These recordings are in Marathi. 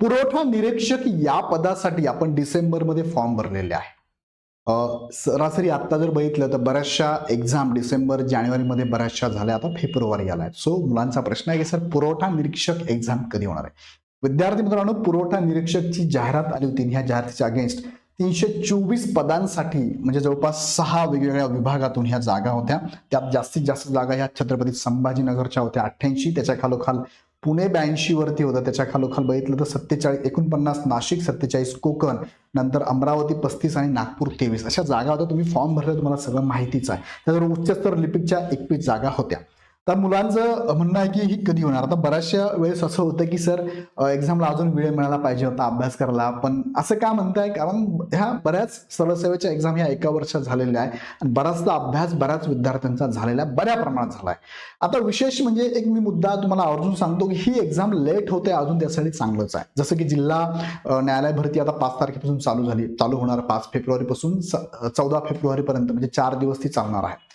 पुरवठा निरीक्षक या पदासाठी आपण डिसेंबरमध्ये फॉर्म भरलेले आहे. सरासरी आत्ता जर बघितलं तर बऱ्याचशा एक्झाम डिसेंबर जानेवारीमध्ये बऱ्याचशा झाल्या आता फेब्रुवारी आलाय. सो मुलांचा प्रश्न आहे की सर पुरवठा निरीक्षक एक्झाम कधी होणार आहे? विद्यार्थी मित्रांनो पुरवठा निरीक्षकची जाहिरात आली होती ह्या जाहिरातीच्या अगेन्स्ट तीनशे चोवीस पदांसाठी म्हणजे जवळपास सहा वेगवेगळ्या विभागातून ह्या जागा होत्या. त्यात जास्तीत जास्त जागा ह्या छत्रपती संभाजीनगरच्या होत्या अठ्ठ्याऐंशी त्याच्या खालोखाल पुणे ब्याऐंशी वरती होतं त्याच्या खालोखाल बघितलं तर सत्तेचाळीस एकोणपन्नास नाशिक सत्तेचाळीस कोकण नंतर अमरावती पस्तीस आणि नागपूर तेवीस. अशा जागा होत्या तुम्ही फॉर्म भरले तुम्हाला सगळं माहितीच आहे. त्याच्यावर उच्चस्तर लिपिकच्या एकवीस जागा होत्या. तर मुलांचं म्हणणं आहे की ही कधी होणार? आता बऱ्याचशा वेळेस असं होतं की सर एक्झामला अजून वेळ मिळाला पाहिजे होता अभ्यास करायला. पण असं का म्हणताय? कारण ह्या बऱ्याच सरळसेवेच्या एक्झाम ह्या एका वर्षात झालेल्या आहे आणि बराचसा अभ्यास बऱ्याच विद्यार्थ्यांचा झालेला आहे बऱ्या प्रमाणात झाला आहे आता विशेष म्हणजे एक मी मुद्दा तुम्हाला आवर्जून सांगतो की ही एक्झाम लेट होते अजून त्यासाठी चांगलंच आहे. जसं की जिल्हा न्यायालय भरती आता पाच तारखेपासून चालू झाली. चालू होणार पाच फेब्रुवारीपासून चौदा फेब्रुवारीपर्यंत म्हणजे चार दिवस ती चालणार आहे.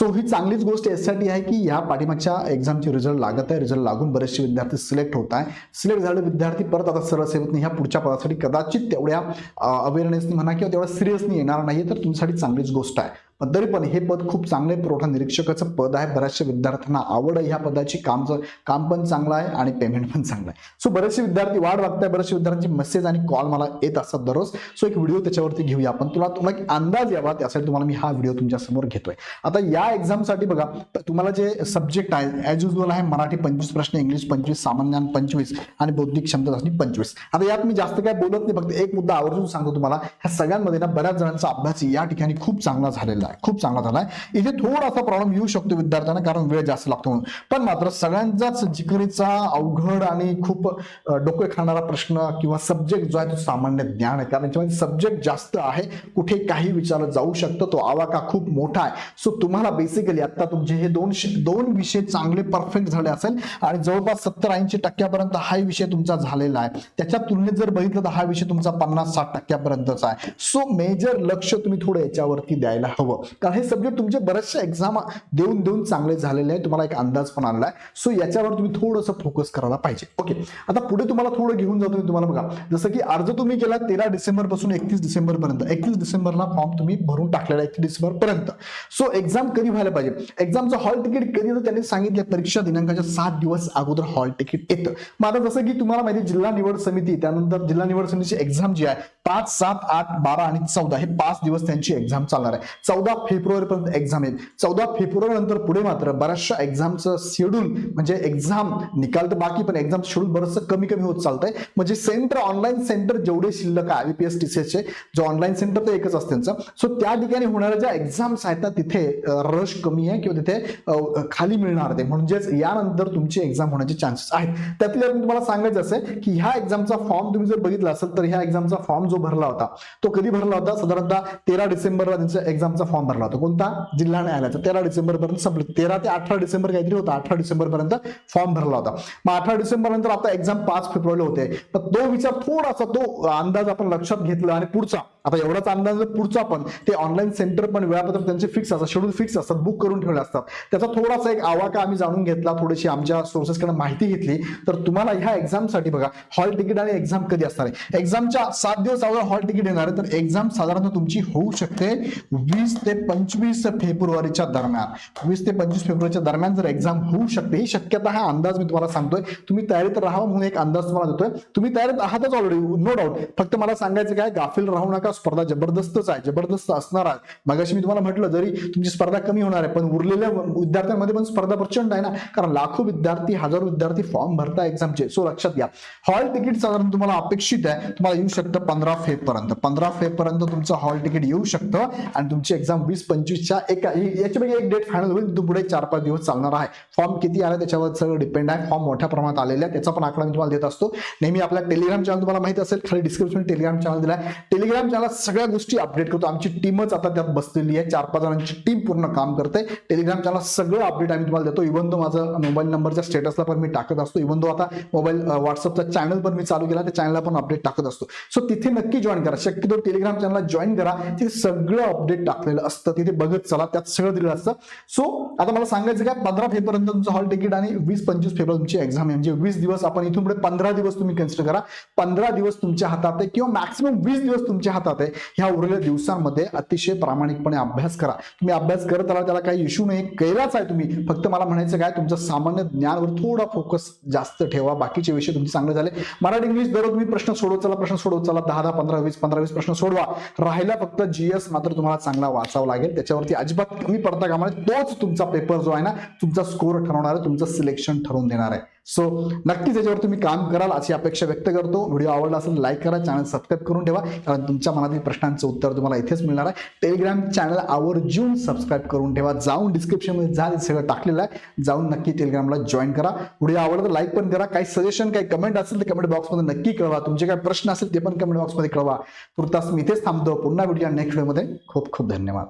सो ही चांगलीच गोष्ट यासाठी आहे की ह्या पाठीमागच्या एक्झामचे रिझल्ट लागत आहे. रिझल्ट लागून बरेचसे विद्यार्थी सिलेक्ट होत आहे. सिलेक्ट झालेले विद्यार्थी परत आता सरळ नाही ह्या पुढच्या पदासाठी कदाचित तेवढ्या अवेअरनेसनी म्हणा किंवा तेवढ्या सिरियसनी येणार नाही तर तुमच्यासाठी चांगलीच गोष्ट आहे. पण तरी पण हे पद खूप चांगले पुरवठा निरीक्षकाचं पद आहे. बऱ्याचशा विद्यार्थ्यांना आवड आहे ह्या पदाची. कामचं काम पण चांगलं आहे आणि पेमेंट पण चांगलं आहे. सो बरेचसे विद्यार्थी वाढ वागताय बरेचसे विद्यार्थ्यांचे मेसेज आणि कॉल मला येत असतात दररोज. सो एक व्हिडिओ त्याच्यावरती घेऊया आपण. तुला तुम्हाला एक अंदाज यावा त्यासाठी तुम्हाला मी हा व्हिडिओ तुमच्यासमोर घेतोय. आता या एक्झामसाठी बघा तुम्हाला जे सब्जेक्ट आहे ॲज युजल आहे मराठी पंचवीस प्रश्न इंग्लिश पंचवीस सामान्य पंचवीस आणि बौद्धिक क्षमता चाचणी पंचवीस. आता यात मी जास्त काय बोलत नाही फक्त एक मुद्दा आवर्जून सांगतो तुम्हाला. ह्या सगळ्यांमध्ये ना बऱ्याच जणांचा अभ्यास या ठिकाणी खूप चांगला झालेला आहे. खूप चांगला झाला आहे. इथे थोडासा प्रॉब्लेम येऊ शकतो विद्यार्थ्यांना कारण वेळ जास्त लागतो म्हणून. पण मात्र सगळ्यांचाच जिकरीचा अवघड आणि खूप डोकं डोके खाणारा प्रश्न किंवा सब्जेक्ट जो आहे तो सामान्य ज्ञान आहे. कारण याच्यामध्ये सब्जेक्ट जास्त आहे. कुठे काही विचारलं जाऊ शकतं. तो आवाका खूप मोठा आहे. सो तुम्हाला बेसिकली आता तुमचे हे दोन दोन विषय चांगले परफेक्ट झाले असेल आणि जवळपास सत्तर ऐंशी टक्क्यापर्यंत हा विषय तुमचा झालेला आहे. त्याच्या तुलनेत जर बघितलं तर हा विषय तुमचा पन्नास साठ टक्क्यापर्यंतचा आहे. सो मेजर लक्ष तुम्ही थोडं याच्यावरती द्यायला हवं. कारण हे सब्जेक्ट तुमचे बरेचसे एक्झाम देऊन देऊन चांगले झालेले आहे तुम्हाला एक अंदाज पण आलेला आहे सो याच्यावर तुम्ही थोडंसं फोकस करायला पाहिजे. ओके आता पुढे तुम्हाला थोडं घेऊन जातो मी तुम्हाला बघा. जसं की अर्ज तुम्ही केला तेरा डिसेंबरपासून एकतीस डिसेंबर पर्यंत. एकतीस डिसेंबरला फॉर्म तुम्ही भरून टाकलेला एकतीस डिसेंबर पर्यंत. सो एक्झाम कधी व्हायला पाहिजे? एक्झामचं हॉल तिकीट कधी तर त्यांनी सांगितलं परीक्षा दिनांकाच्या सात दिवस अगोदर हॉल तिकीट येतं. मग आता जसं की तुम्हाला माहिती आहे, जिल्हा निवड समिती त्यानंतर जिल्हा निवड समितीची एक्झाम जी आहे पाच सात आठ बारा आणि चौदा हे पाच दिवस त्यांची एक्झाम चालणार आहे. चौदा फेब्रुवारी पर्यंत एक्झाम येईल. चौदा फेब्रुवारी नंतर पुढे मात्र बऱ्याचशा एक्झामचं शेड्यूल म्हणजे एक्झाम निकाल तर बाकी पण एक्झाम शेड्यूल बरंचसं कमी कमी होत चालतंय. म्हणजे सेंटर ऑनलाईन सेंटर जेवढे शिल्लक आहे आयबीपीएस टीसीएसचे जो ऑनलाईन सेंटर ते एकच असते त्यांचं. सो त्या ठिकाणी होणाऱ्या ज्या एक्झाम्स आहेत ना तिथे रश कमी आहे किंवा तिथे खाली मिळणार ते. म्हणजेच यानंतर तुमची एक्झाम होण्याचे चान्सेस आहेत. त्यातल्या तुम्हाला सांगायचं असेल की ह्या एक्झामचा फॉर्म तुम्ही जर बघितला असेल तर ह्या एक्झामचा फॉर्म जो भरला होता. तो कधी भरला होता? साधारणतः तेरा डिसेंबरला त्यांचा एक्झामचा फॉर्म भरला होता. कोणता? जिल्हा न्यायालयाचा. तेरा डिसेंबर पर्यंत संपलं. तेरा ते अठरा डिसेंबर काहीतरी होता. अठरा डिसेंबर पर्यंत फॉर्म भरला होता. मग अठरा डिसेंबर नंतर आता एक्झाम पाच फेब्रुवारीला होते. तर तो विचार थोडासा तो अंदाज आपण लक्षात घेतला आणि पुढचा. आता एवढाच अंदाज जर पुढचा पण ते ऑनलाईन सेंटर पण वेळापत्रक त्यांचे फिक्स असतात शेड्यूल फिक्स असतात बुक करून ठेवले असतात. त्याचा थोडासा एक आवाका आम्ही जाणून घेतला थोडीशी आमच्या सोर्सेसकडे माहिती घेतली. तर तुम्हाला ह्या एक्झामसाठी बघा हॉल तिकीट आणि एक्झाम कधी असणार आहे? एक्झामच्या सात दिवस अगोदर हॉल तिकीट येणार आहे तर एक्झाम साधारणतः तुमची होऊ शकते वीस ते पंचवीस फेब्रुवारीच्या दरम्यान. वीस ते पंचवीस फेब्रुवारीच्या दरम्यान जर एक्झाम होऊ शकते ही शक्यता हा अंदाज मी तुम्हाला सांगतोय. तुम्ही तयारीत राहावं म्हणून एक अंदाज तुम्हाला देतोय. तुम्ही तयारीत आहातच ऑलरेडी नो डाऊट फक्त मला सांगायचं काय गाफील राहू नका स्पर्धा जबरदस्तच आहे जबरदस्त असणार आहे. मगाशी मी तुम्हाला म्हटलं जरी तुमची स्पर्धा कमी होणार आहे पण उरलेल्या विद्यार्थ्यांमध्ये पण स्पर्धा प्रचंड आहे ना. कारण लाखो विद्यार्थी हजारो विद्यार्थी फॉर्म भरता एक्झामचे सो लक्षात घ्या. हॉल तिकीट साधारण तुम्हाला अपेक्षित आहे. तुम्हाला येऊ शकतं पंधरा फेब पर्यंत. पंधरा फेब पर्यंत तुमचं हॉल तिकीट येऊ शकतं आणि तुमची एक्झाम वीस पंचवीसच्या एका याच्यापैकी एक डेट फायनल होईल. तो पुढे चार पाच दिवस चालणार आहे. फॉर्म किती आला त्याच्यावर सगळं डिपेंड आहे. फॉर्म मोठ्या प्रमाणात आलेला आहे त्याचा पण आकडा मी तुम्हाला देत असतो. नेहमी आपल्या टेलिग्राम चॅनल तुम्हाला माहिती असेल. खाली डिस्क्रिप्शन टेलिग्राम चॅनल दिला आहे टेलिग्राम चॅनल सगळ्या गोष्टी अपडेट करतो. आमची टीमच आता त्यात बसलेली आहे. चार पाच जणांची टीम पूर्ण काम करते. टेलिग्राम चॅनल सगळं अपडेट आम्ही तुम्हाला देतो. इव्हन तो माझा मोबाईल नंबरच्या स्टेटसला पण मी टाकत असतो. इव्हन तो आता मोबाईल व्हॉट्सअपचा चॅनल पण मी चालू केला त्या चॅनलला पण अपडेट टाकत असतो. सो तिथे नक्की जॉईन करा. शक्यतो टेलिग्राम चॅनलला जॉईन करा. तिथे सगळं अपडेट टाकलेलं असतं. तिथे बघत चला. त्यात सगळं दिलेलं असतं. सो आता मला सांगायचं काय? पंधरा फेपर्यंत तुमचं हॉल तिकीट आणि वीस पंचवीस फेब्रुवारी तुमची एक्झाम आहे. म्हणजे वीस दिवस आपण इथून पुढे पंधरा दिवस तुम्ही कन्सिडर करा. पंधरा दिवस तुमच्या हातात आहे किंवा मॅक्सिमम वीस दिवस तुमच्या हातात आहे ह्या उरलेल्या दिवसांमध्ये अतिशय प्रामाणिकपणे अभ्यास करा. तुम्ही अभ्यास करत आला त्याला काही इश्यू नाही केलाच आहे तुम्ही. फक्त मला म्हणायचं काय तुमचं सामान्य ज्ञानवर थोडा फोकस जास्त ठेवा. बाकीचे विषय तुमचे चांगले झाले. मराठी इंग्लिश दररोज तुम्ही प्रश्न सोडवत चला प्रश्न सोडवत चला. दहा दहा पंधरा वीस पंधरा वीस प्रश्न सोडवा. राहिला फक्त जीएस मात्र तुम्हाला चांगला वाचावा लागेल. त्याच्यावरती अजिबात कमी पडता कामा तोच तुमचा पेपर जो आहे ना तुमचा स्कोर ठरवणार आहे तुमचं सिलेक्शन ठरवून देणार आहे. सो नक्कीच याच्यावर तुम्ही काम कराल अशी अपेक्षा व्यक्त करतो. व्हिडिओ आवडला असेल लाईक करा चॅनल सबस्क्राईब करून ठेवा. कारण तुमच्या मनातील प्रश्नांचं उत्तर तुम्हाला इथेच मिळणार आहे. टेलिग्राम चॅनल आवर्जून सबस्क्राईब करून ठेवा. जाऊन डिस्क्रिप्शनमध्ये जा सगळं टाकलेलं आहे. जाऊन नक्की टेलिग्रामला जॉईन करा. व्हिडिओ आवडला तर लाईक पण करा. काही सजेशन काही कमेंट असेल तर कमेंट बॉक्समध्ये नक्की कळवा. तुमचे काही प्रश्न असेल ते पण कमेंट बॉक्समध्ये कळवा. तुर्तास मी इथेच थांबतो. पुन्हा व्हिडिओ नेक्स्ट व्हिडिओमध्ये खूप खूप धन्यवाद.